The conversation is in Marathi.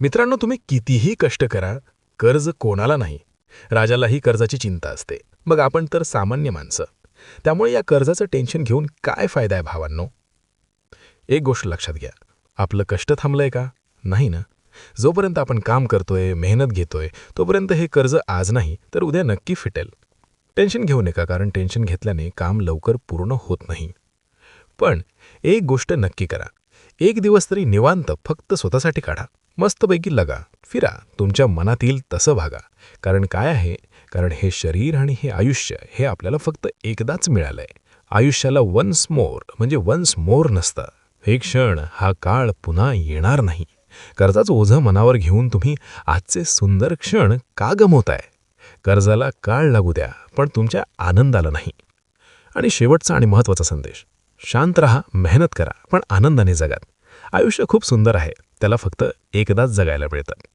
मित्रांनो तुम्ही कितीही कष्ट करा कर्ज कोणाला नाही. राजालाही कर्जाची चिंता असते. मग आपण तर सामान्य माणसं. त्यामुळे या कर्जाचं टेन्शन घेऊन काय फायदा आहे भावांनो? एक गोष्ट लक्षात घ्या. आपलं कष्ट थांबलंय का? नाही ना. जोपर्यंत आपण काम करतोय मेहनत घेतोय तोपर्यंत हे कर्ज आज नाही तर उद्या नक्की फिटेल. टेन्शन घेऊ नका कारण टेन्शन घेतल्याने काम लवकर पूर्ण होत नाही. पण एक गोष्ट नक्की करा. एक दिवस तरी निवांत फक्त स्वतःसाठी काढा. मस्तपैकी लगा फिरा तुमच्या मनात येईल तसं भागा. कारण काय आहे? कारण हे शरीर आणि हे आयुष्य हे आपल्याला फक्त एकदाच मिळालंय. आयुष्याला वन्स मोर म्हणजे वन्स मोर नसतं. हे क्षण हा काळ पुन्हा येणार नाही. कर्जाचं ओझं मनावर घेऊन तुम्ही आजचे सुंदर क्षण का गमवताय? कर्जाला काळ लागू द्या पण तुमच्या आनंदाला नाही. आणि शेवटचा आणि महत्त्वाचा संदेश. शांत रहा मेहनत करा पण आनंदाने जगात. आयुष्य खूप सुंदर आहे. त्याला फक्त एकदाच जगायला मिळतं.